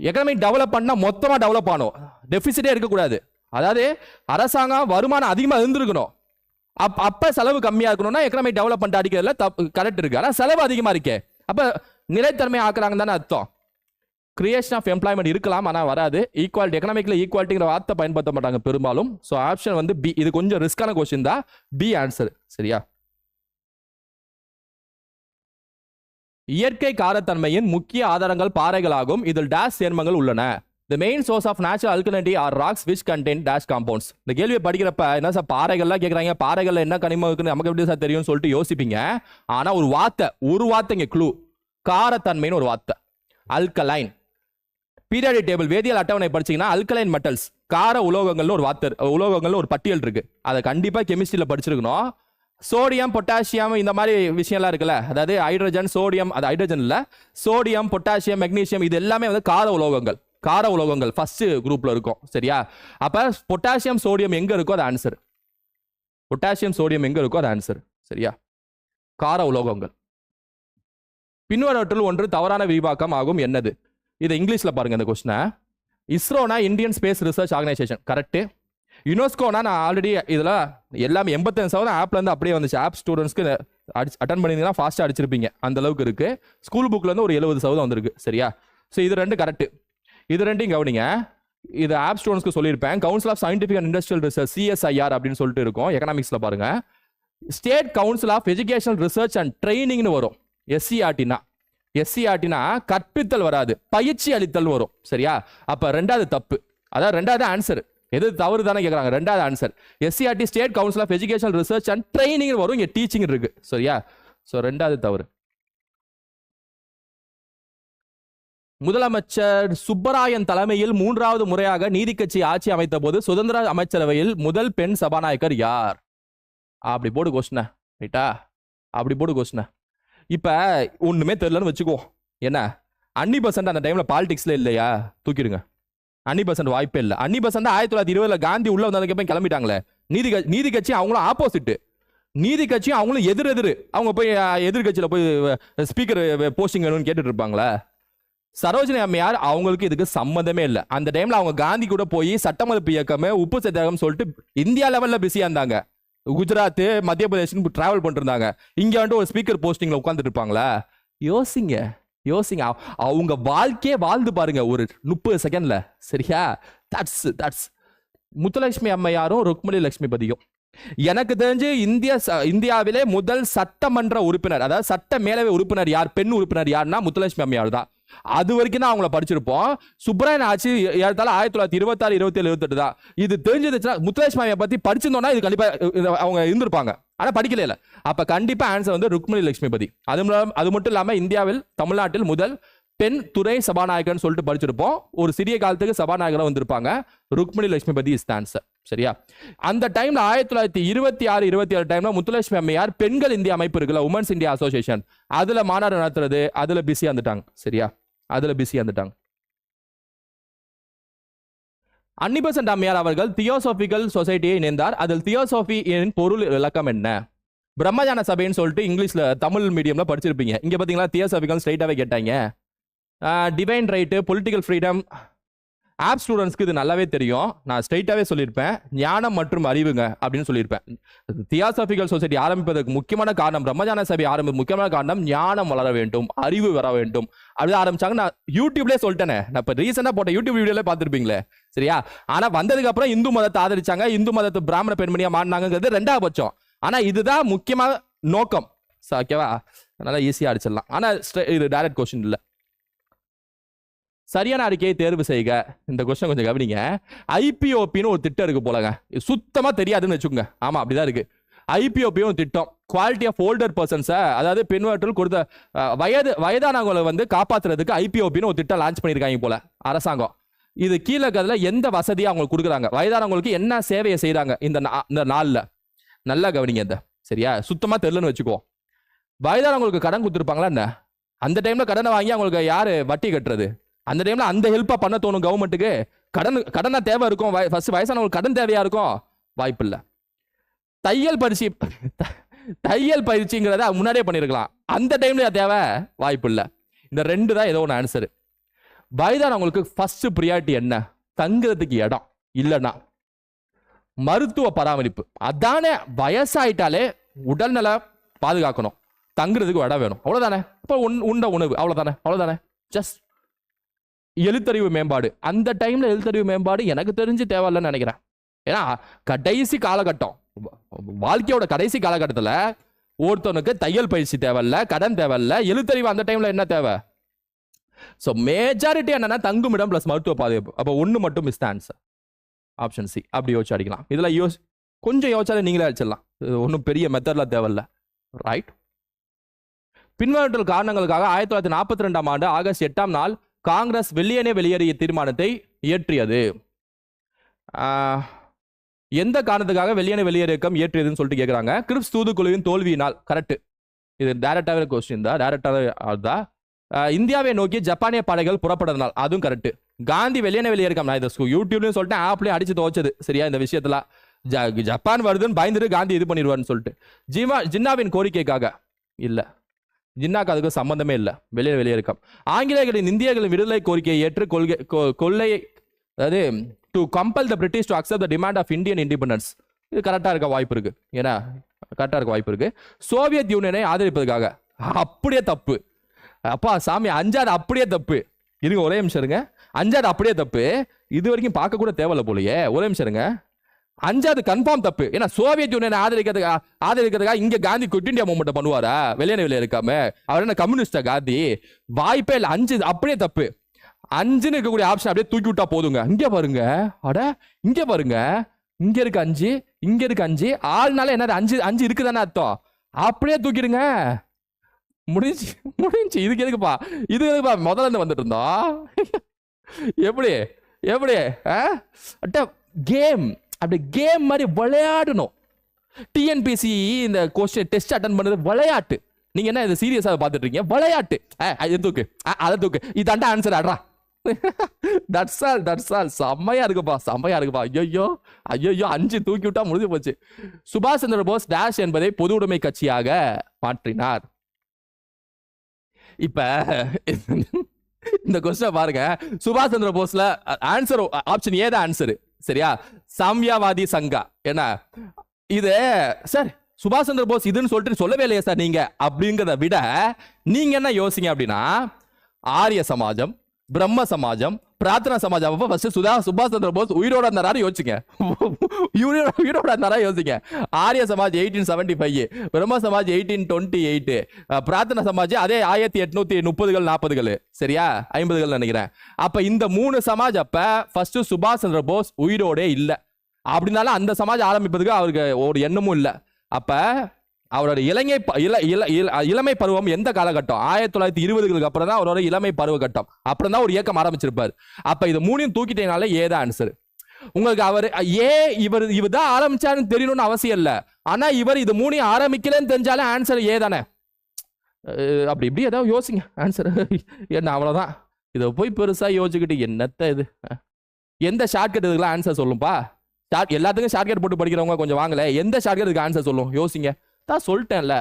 எக்கனாமி டெவலப் பண்ணால் மொத்தமாக டெவலப் ஆகணும் டெஃபிசிட்டே இருக்கக்கூடாது. அதாவது அரசாங்கம் வருமானம் அதிகமாக இருந்திருக்கணும். அப் அப்போ செலவு கம்மியாக இருக்கணும்னா எக்கனாமி டெவலப்மெண்ட் அடிக்கிறதுல தப்பு கரெக்ட் இருக்கு. ஆனால் செலவு அதிகமாக இருக்கே. அப்போ நிலைத்தன்மை ஆக்குறாங்க தானே அர்த்தம். கிரியேஷன் ஆஃப் எம்ப்ளாய்மெண்ட் இருக்கலாம் ஆனால் வராது. ஈக்குவாலிட்டி எக்கனாமிக்கில் ஈக்குவாலிட்டிங்கிற வார்த்தை பயன்படுத்த மாட்டாங்க பெரும்பாலும். ஸோ ஆப்ஷன் வந்து பி இது கொஞ்சம் ரிஸ்கான கொஸ்டின் தான். பி ஆன்சர் சரியா? இயற்கை காரத்தன்மையின் முக்கிய ஆதாரங்கள் பாறைகளாகும். இதில் டேஸ் சேர்மங்கள் உள்ளன. The main source of natural alkalinity are rocks which content dash compounds இந்த கேள்வியை படிக்கிறப்ப என்ன சார் பாறைகள்லாம் கேட்குறாங்க பாறைகளில் என்ன கனிமம் இருக்குன்னு நமக்கு எப்படி சார் தெரியும்னு சொல்லிட்டு யோசிப்பீங்க. ஆனால் ஒரு வார்த்தை ஒரு வார்த்தைங்க க்ளூ காரத்தன்மைன்னு ஒரு வார்த்தை. அல்கலைன் பீரியாடிக் டேபிள் வேதியியல் அட்டவணை படிச்சீங்கன்னா அல்கலைன் மெட்டல்ஸ் கார உலோகங்கள்னு ஒரு வார்த்தை உலோகங்கள்னு ஒரு பட்டியல் இருக்கு. அதை கண்டிப்பாக கெமிஸ்ட்ரியில் படிச்சிருக்கணும். சோடியம் பொட்டாசியம் இந்த மாதிரி விஷயம்லாம் இருக்குல்ல? அதாவது ஹைட்ரஜன் சோடியம் அது ஹைட்ரஜன் இல்லை. சோடியம் பொட்டாசியம் மெக்னீசியம் இது எல்லாமே வந்து கார உலோகங்கள். கார உலோகங்கள் ஃபர்ஸ்ட் குரூப்ல இருக்கும். சரியா? அப்ப பொட்டாசியம் சோடியம் எங்க இருக்கோ அது ஆன்சர் பொட்டாசியம் சோடியம் எங்க இருக்கோ அது ஆன்சர் சரியா? கார உலோகங்கள். பின்வரவற்றில் ஒன்று தவறான விரிவாக்கம் ஆகும் என்னது? இதை இங்கிலீஷில் பாருங்க இந்த கொஸ்டினை இஸ்ரோனா Indian Space Research Organisation correct யுனெஸ்கோனா நான் ஆல்ரெடி இதில் எல்லாமே எண்பத்தஞ்சு சதவீதம் ஆப்லேருந்து அப்படியே வந்துச்சு. ஆப் ஸ்டூடெண்ட்ஸ்க்கு அடிச்சு அட்டன் பண்ணியிருந்தீங்கன்னா ஃபாஸ்ட்டாக அடிச்சிருப்பீங்க. அந்த அளவுக்கு இருக்குது ஸ்கூல் புக்லேருந்து ஒரு எழுபது சதவீதம் வந்திருக்கு. சரியா? ஸோ இது ரெண்டு கரெக்டு இது ரெண்டையும் கவனிங்க. இது ஆப் ஸ்டூடெண்ட்ஸ்க்கு சொல்லியிருப்பேன். Council of Scientific and Industrial Research CSIR அப்படின்னு சொல்லிட்டு இருக்கும். எக்கனாமிக்ஸில் பாருங்க. State Council of Educational Research and ட்ரைனிங்னு வரும். எஸ்சிஆர்டினா எஸ்சிஆர்டினா கற்பித்தல் வராது. பயிற்சி அளித்தல் வரும். சரியா? அப்போ ரெண்டாவது தப்பு. அதாவது ரெண்டாவது ஆன்சர் எது தவறு தானே கேட்குறாங்க ரெண்டாவது answer SCERT State Council of Educational Research and Training வரும். இங்கே டீச்சிங் இருக்கு. சரியா? ஸோ ரெண்டாவது தவறு. முதலமைச்சர் சுப்பராயன் தலைமையில் மூன்றாவது முறையாக நீதி கட்சி ஆட்சி அமைத்த போது சுதந்திர அமைச்சரவையில் முதல் பெண் சபாநாயகர் யார்? அப்படி போடு கொஸ்டின ரைட்டா? அப்படி போடு கொஸ்டின இப்ப ஒண்ணுமே தெரியலன்னு வச்சுக்கோ. என்ன? அன்னி பர்சன்ட் அந்த டைம்ல பாலிடிக்ஸ்ல இல்லையா? தூக்கிடுங்க. அன்னி பர்சன்ட் வாய்ப்பே இல்லை. அன்னி பர்சன்ட் ஆயிரத்தி தொள்ளாயிரத்தி இருபதுல காந்தி உள்ள வந்ததுக்கு கிளம்பிட்டாங்களே. நீதி நீதி கட்சி அவங்களும் ஆப்போசிட் நீதி கட்சியும் அவங்களும் எதிர் எதிர் அவங்க போய் எதிர்கட்சியில போய் ஸ்பீக்கர் போஸ்டிங் வேணும்னு கேட்டுட்டு இருப்பாங்களே. சரோஜினி அம்மையார் அவங்களுக்கு இதுக்கு சம்மந்தமே இல்லை. அந்த டைம்ல அவங்க காந்தி கூட போய் சட்டமதிப்பு இயக்கம் உப்பு சத்தியாகம் சொல்லிட்டு இந்தியா லெவல்ல பிஸியா இருந்தாங்க. குஜராத் மத்திய பிரதேஷ் டிராவல் பண்ணிருந்தாங்க இங்க வந்துட்டு ஒரு ஸ்பீக்கர் போஸ்டிங்ல உட்காந்துட்டு இருப்பாங்களா? யோசிங்க யோசிங்க. அவங்க வாழ்க்கையே வாழ்ந்து பாருங்க ஒரு முப்பது செகண்ட்ல சரியா? தட்ஸ் தட்ஸ் முத்துலட்சுமி அம்மையாரும் ருக்மணி லட்சுமி பதியும் எனக்கு தெரிஞ்சு இந்திய ச- இந்தியாவிலே முதல் சட்டமன்ற உறுப்பினர் அதாவது சட்ட மேலவை உறுப்பினர் யார் பெண் உறுப்பினர் யாருன்னா முத்துலட்சுமி அம்மையார் தான். அது வரைக்கும் தான் அவங்கள படிச்சிருப்போம். சுப்ராயன் ஆட்சி ஏறத்தால ஆயிரத்தி தொள்ளாயிரத்தி இருபத்தாறு இருபத்தி ஏழு இருபத்தெட்டு தான். இது தெரிஞ்சிருச்சுன்னா முத்துலட்சுமி மாமியை பத்தி படிச்சிருந்தோம்னா இது கண்டிப்பா அவங்க இருந்திருப்பாங்க. ஆனா படிக்கல இல்ல அப்ப கண்டிப்பா ஆன்சர் வந்து ருக்மணி லட்சுமிபதி. அது மூலம் அது மட்டும் இல்லாம இந்தியாவில் தமிழ்நாட்டில் முதல் பெண் துறை சபாநாயகர்னு சொல்லிட்டு படிச்சிருப்போம். ஒரு சிறிய காலத்துக்கு சபாநாயகராக வந்திருப்பாங்க. ருக்மணி லட்சுமிபதி இஸ் ஆன்சர் சரியா? அந்த டைம்ல ஆயிரத்தி தொள்ளாயிரத்தி இருபத்தி ஆறு இருபத்தி ஏழு டைம்ல முத்துலட்சுமி அம்மையார் பெண்கள் இந்திய அமைப்பு இருக்குல்ல உமன்ஸ் இந்தியா அசோசியேஷன் அதுல மாநாடு நடத்துறது அதுல பிஸியா இருந்துட்டாங்க. சரியா? அதுல பிஸியா இருந்துட்டாங்க. அன்னிபசன்ட் அம்மையார் அவர்கள் தியோசோபிக்கல் சொசைட்டியை இணைந்தார். அதில் தியோசாபி என் பொருள் விளக்கம் என்ன? பிரம்மஜான சபைன்னு சொல்லிட்டு இங்கிலீஷ்ல தமிழ் மீடியம்ல படிச்சிருப்பீங்க. இங்க பாத்தீங்களா தியோசாபிக்கல் ஸ்ட்ரைட்டாவே கேட்டாங்க. Divine right political freedom app ஸ்டூடெண்ட்ஸ்க்கு இது நல்லாவே தெரியும். நான் ஸ்ட்ரெயிட்டாகவே சொல்லியிருப்பேன். ஞானம் மற்றும் அறிவுங்க அப்படின்னு சொல்லியிருப்பேன். தியாசபிக்கல் சொசைட்டி ஆரம்பிப்பதற்கு முக்கியமான காரணம் பிரம்மஜான சபை ஆரம்பிப்பது முக்கியமான காரணம் ஞானம் வளர வேண்டும் அறிவு வர வேண்டும். அப்படி ஆரம்பிச்சாங்க. நான் யூடியூப்லேயே சொல்லிட்டேனே. நான் இப்போ ரீசெண்டாக போட்ட யூடியூப் வீடியோலே பார்த்துருப்பீங்களே. சரியா? ஆனால் வந்ததுக்கப்புறம் இந்து மதத்தை ஆதரிச்சாங்க. இந்து மதத்தை பிராமண பெண்மணியாக மாறினாங்கிறது ரெண்டாவது பட்சம். ஆனால் இதுதான் முக்கியமான நோக்கம். ஓகேவா நல்லா ஈஸியாக அடிச்சிடலாம். ஆனால் இது டைரக்ட் கொஸ்டின் இல்லை. சரியான அறிக்கையை தேர்வு செய்க. இந்த கொஸ்டின் கொஞ்சம் கவனிங்க. ஐபிஓபின்னு ஒரு திட்டம் இருக்கு போலங்க. இது தெரியாதுன்னு வச்சுக்கோங்க. ஆமாம் அப்படிதான் இருக்கு. ஐபிஓபியும் ஒரு திட்டம். குவாலிட்டி ஆஃப் ஓல்டர் பர்சன்ஸை அதாவது பெண்வற்றில் கொடுத்த வயது வயதானவங்களை வந்து காப்பாத்துறதுக்கு ஐபிஓபின்னு ஒரு திட்டம் லான்ச் பண்ணியிருக்காங்க போல அரசாங்கம். இது கீழே இருக்கிறதுல எந்த வசதியை அவங்களுக்கு கொடுக்குறாங்க. வயதானவங்களுக்கு என்ன சேவையை செய்கிறாங்க இந்த நா- இந்த நாளில்? நல்லா கவனிங்க இந்த சரியா? சுத்தமாக தெரிலன்னு வச்சுக்கோ வயதானவங்களுக்கு கடன் கொடுத்துருப்பாங்களா என்ன? அந்த டைமில் கடனை வாங்கி அவங்களுக்கு யார் வட்டி கட்டுறது? அந்த டைமில் அந்த ஹெல்ப்பாக பண்ண தோணும் கவர்மெண்ட்டுக்கு கடன் கடனாக தேவை இருக்கும். ஃபஸ்ட் வயசானவங்களுக்கு கடன் தேவையாக இருக்கும்? வாய்ப்பு இல்லை தையல் பயிற்சி தையல் பயிற்சிங்கிறத முன்னாடியே பண்ணியிருக்கலாம் அந்த டைம்ல தேவை? வாய்ப்பு இல்லை இந்த ரெண்டு தான் ஏதோ ஒன்று ஆன்சரு வயதானவங்களுக்கு ஃபர்ஸ்ட் ப்ரியாரிட்டி என்ன? தங்குறதுக்கு இடம் இல்லைன்னா. மருத்துவ பராமரிப்பு. அதானே வயசாயிட்டாலே உடல்நல பாதுகாக்கணும். தங்குறதுக்கு இடம் வேணும். அவ்வளோதானே இப்போ உண் உண்ட உணவு. அவ்வளோதானே அவ்வளோதானே ஜஸ்ட் எழுத்தறிவு மேம்பாடு. அந்த டைமில் எழுத்தறிவு மேம்பாடு எனக்கு தெரிஞ்சு தேவையில்லைன்னு நினைக்கிறேன். ஏன்னா கடைசி காலகட்டம் வாழ்க்கையோட கடைசி காலகட்டத்தில் ஒருத்தனுக்கு தையல் பயிற்சி தேவையில்ல கடன் தேவையில்ல எழுத்தறிவு அந்த டைமில் என்ன தேவை? ஸோ மேஜாரிட்டி என்னன்னா தங்குமிடம் ப்ளஸ் மருத்துவ பாதுகாப்பு அப்போ ஒன்று மட்டும் மிஸ் ஆன்சர் ஆப்ஷன் சி அப்படி யோசிச்சு அடிக்கலாம். இதில் யோசி கொஞ்சம் யோசிச்சாலே நீங்களே அடிச்சிடலாம். இது ஒன்றும் பெரிய மெத்தட்லாம் தேவையில்ல. ரைட் பின்வாற்றல் காரணங்களுக்காக ஆயிரத்தி தொள்ளாயிரத்தி நாற்பத்தி ரெண்டாம் ஆண்டு ஆகஸ்ட் எட்டாம் நாள் காங்கிரஸ் வெளியேனே வெளியேறிய தீர்மானத்தை இயற்றியது. எந்த காரணத்துக்காக வெளியேன வெளியேற இயக்கம் இயற்றியதுன்னு சொல்லிட்டு கேட்குறாங்க கிரிப்ஸ் தூதுக்குழுவின் தோல்வியினால் கரெக்ட் இது டேரக்டாகவே கொஸ்டின் தான். டேரக்டாக தான் இந்தியாவை நோக்கி ஜப்பானிய படைகள் புறப்படுறதுனால் அதுவும் கரெக்ட் காந்தி வெளியேன வெளியேற்கம் நான் இதை யூடியூப்லையும் சொல்லிட்டு ஆப்லேயும் அடிச்சு துவச்சது. சரியா? இந்த விஷயத்துல. ஜப்பான் வருதுன்னு பயந்துட்டு காந்தி இது பண்ணிடுவார்னு சொல்லிட்டு. ஜிமா ஜின்னாவின் கோரிக்கைக்காக. இல்லை. ஜின்னாக்கு அதுக்கு சம்பந்தமே இல்லை. வெளியே வெளியேறிக்கம் ஆங்கிலேயர்களின் இந்தியர்களின் விடுதலை கோரிக்கையை ஏற்று கொள்கை கொ- கொள்ளை அதாவது to compel the British to accept the demand of Indian independence இது கரெக்டாக இருக்க வாய்ப்பு இருக்கு. ஏன்னா கரெக்டாக இருக்க வாய்ப்பு இருக்கு. சோவியத் யூனியனை ஆதரிப்பதற்காக. அப்படியே தப்பு. அப்பா சாமி அஞ்சாவது அப்படியே தப்பு. இருங்க ஒரே நிமிஷம் இருங்க. அஞ்சாவது அப்படியே தப்பு. இது வரைக்கும் பார்க்க கூட தேவையில்ல போலயே. ஒரே நிமிஷம் இருங்க. அஞ்சாவது கன்ஃபார்ம் தப்பு. ஏன்னா சோவியத் யூனியனை ஆதரிக்கிறதுக்கா ஆதரிக்கிறதுக்காக இங்க காந்தி குட் இந்தியா மூமெண்ட் பண்ணுவாரா? வெளியான வெளியே இருக்காம. அவர் என்ன கம்யூனிஸ்டா காந்தி? வாய்ப்பே இல்லை. அஞ்சு அப்படியே தப்பு. அஞ்சுன்னு இருக்கக்கூடிய ஆப்ஷன் அப்படியே தூக்கி விட்டா போதுங்க. இங்க பாருங்க. அட இங்க பாருங்க. இங்க இருக்கு அஞ்சு இங்க இருக்கு அஞ்சு. ஆள்னால என்னது? அஞ்சு அஞ்சு இருக்குதானே அர்த்தம்? அப்படியே தூக்கிடுங்க. முடிஞ்சு முடிஞ்சு. இதுக்கு எதுக்குப்பா? இது எதுக்குப்பா? முதல்ல இருந்து வந்துட்டு இருந்தோம். எப்படி? எப்படி? கேம் அப்படி கேம் மாதிரி விளையாடணும். டிஎன்பிசி இந்த கொஸ்டின் டெஸ்ட் அட்டன் பண்ணது விளையாட்டு. நீங்க என்ன இது சீரியஸாக பார்த்துட்டு இருக்கீங்க விளையாட்டு. அஹ், அது தூக்கு. அதை தூக்கு. இதாண்டா ஆன்சர் ஆடுறா. தட்ஸ் ஆல் தட்ஸ் ஆல் செம்மையா இருக்குப்பா செம்மையா இருக்குப்பா. ஐயோ ஐயோ அஞ்சு தூக்கி விட்டா முடிஞ்சு போச்சு. சுபாஷ் சந்திர போஸ் டேஷ் என்பதை பொது உடைமை கட்சியாக மாற்றினார். இப்ப இந்த கொஸ்டின் பாருங்க. சுபாஷ் சந்திர போஸ்ல ஆன்சர் ஆப்ஷன் ஏ தான் சரியா? சாமியாவாதி சங்கா. என்ன? இது சார் சுபாஷ் சந்திர போஸ் இதுன்னு சொல்லிட்டு சொல்லவே இல்லையா சார் நீங்க. அப்படிங்கிறத விட நீங்க என்ன யோசிங்க அப்படின்னா ஆரிய சமாஜம் பிரம்ம சமாஜம் பிரார்த்தனா சமாஜம். அப்ப ஃபர்ஸ்ட் சுதா சுபாஷ் சந்திர போஸ் உயிரோட இருந்தாரா யோசிச்சுங்க. உயிரோட உயிரோட இருந்தாரா யோசிங்க. ஆரிய Samaj eighteen seventy five Brahmo Samaj eighteen twenty eight Prarthana Samaj அதே ஆயிரத்தி எட்நூத்தி முப்பதுகள் நாற்பதுகள் சரியா? ஐம்பதுகள் நினைக்கிறேன். அப்ப இந்த மூணு சமாஜ் அப்ப ஃபர்ஸ்ட் சுபாஷ் சந்திர போஸ் உயிரோடே இல்லை. அப்படின்னாலும் அந்த சமாஜ் ஆரம்பிப்பதுக்கு அவருக்கு ஒரு எண்ணமும் இல்லை. அப்ப அவரோட இளங்கை ப- இள இள இளமை பருவம் எந்த காலகட்டம்? ஆயிரத்தி தொள்ளாயிரத்தி இருபதுகளுக்கு அப்புறம் தான் அவரோட இளமை பருவ கட்டம் அப்புறம் தான் ஒரு இயக்கம் ஆரம்பிச்சிருப்பார். அப்ப இது மூணையும் தூக்கிட்டேனால ஏதான் ஆன்சர் உங்களுக்கு அவர் ஏ இவர் இவர் தான் ஆரம்பிச்சாருன்னு தெரியணும்னு அவசியம் இல்லை. ஆனா இவர் இது மூணையும் ஆரம்பிக்கலன்னு தெரிஞ்சாலே ஆன்சர் ஏ தானே? அப்படி இப்படி ஏதாவது யோசிங்க. ஆன்சர் என்ன அவ்வளோதான் இதை போய் பெருசா யோசிச்சுக்கிட்டு என்னத்த இது? எந்த ஷார்ட்கட் இதுக்கெல்லாம் ஆன்சர் சொல்லும்பா? ஷார்ட் எல்லாத்துக்கும் ஷார்ட்கட் போட்டு படிக்கிறவங்க கொஞ்சம் வாங்கல. எந்த ஷார்ட்கட் இதுக்கு ஆன்சர் சொல்லும்? யோசிங்க. தான் சொல்லிட்டேன்ல.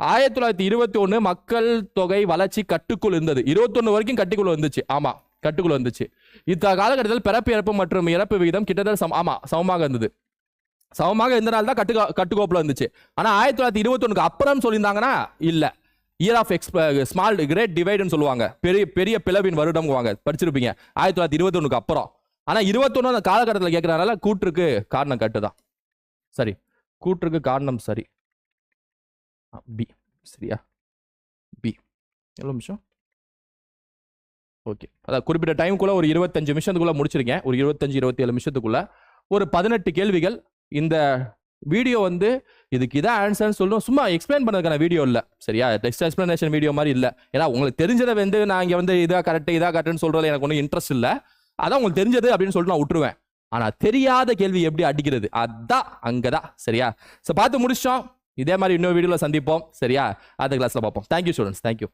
ஆயிரத்தி தொள்ளாயிரத்தி இருபத்தி ஒன்று மக்கள் தொகை வளர்ச்சி கட்டுக்குள் இருந்தது. இருபத்தொன்று வரைக்கும் கட்டுக்குள் வந்துச்சு. ஆமாம் கட்டுக்குள் வந்துச்சு. இந்த காலகட்டத்தில் பிறப்பு இறப்பு மற்றும் இறப்பு விகிதம் கிட்டத்தட்ட சம ஆமாம் சமமாக இருந்தது. சமமாக இருந்த நாள் தான் கட்டு கட்டுக்கோப்பில் இருந்துச்சு ஆனால் ஆயிரத்தி தொள்ளாயிரத்தி இருபத்தொன்னுக்கு அப்புறம் சொல்லியிருந்தாங்கன்னா இல்லை. Year of x small great டிவைடுன்னு சொல்லுவாங்க. பெரிய பெரிய பிளவின் வருடம் வாங்க படிச்சிருப்பீங்க. ஆயிரத்தி தொள்ளாயிரத்தி இருபத்தொன்னுக்கு அப்புறம். ஆனால் இருபத்தொன்னு அந்த காலகட்டத்தில் கேட்குறதுனால கூற்றுக்கு காரணம் கட்டுதான். சரி கூற்றுக்கு காரணம் சரி. பி சரியா பி எவ்வளோ நிமிஷம்? ஓகே அதான் குறிப்பிட்ட டைமுக்குள்ளே ஒரு இருபத்தஞ்சு நிமிஷத்துக்குள்ளே முடிச்சிருக்கேன். ஒரு இருபத்தஞ்சு இருபத்தி ஏழு நிமிஷத்துக்குள்ளே. ஒரு பதினெட்டு கேள்விகள். இந்த வீடியோ வந்து இதுக்கு இதான் ஆன்சர்னு சொல்லணும் சும்மா எக்ஸ்பிளைன் பண்ணுறதுக்கான வீடியோ இல்லை. சரியா? டெக்ஸ்ட் எக்ஸ்பிளனேஷன் வீடியோ மாதிரி இல்லை. ஏன்னா உங்களுக்கு தெரிஞ்சதை வந்து நான் இங்கே வந்து இதாக கரெக்டு இதாக கரெக்டுன்னு சொல்றதுல எனக்கு ஒன்றும் இன்ட்ரெஸ்ட் இல்லை. அதான் உங்களுக்கு தெரிஞ்சது அப்படின்னு சொல்லிட்டு நான் விட்டுருவேன். ஆனால் தெரியாத கேள்வி எப்படி அடிக்கிறது? அதான் அங்கே தான் சரியா? ஸோ பார்த்து முடிச்சிட்டோம். இதே மாதிரி இன்னொரு வீடியோவில் சந்திப்போம். சரியா? அடுத்த கிளாஸில் பார்ப்போம். Thank you students thank you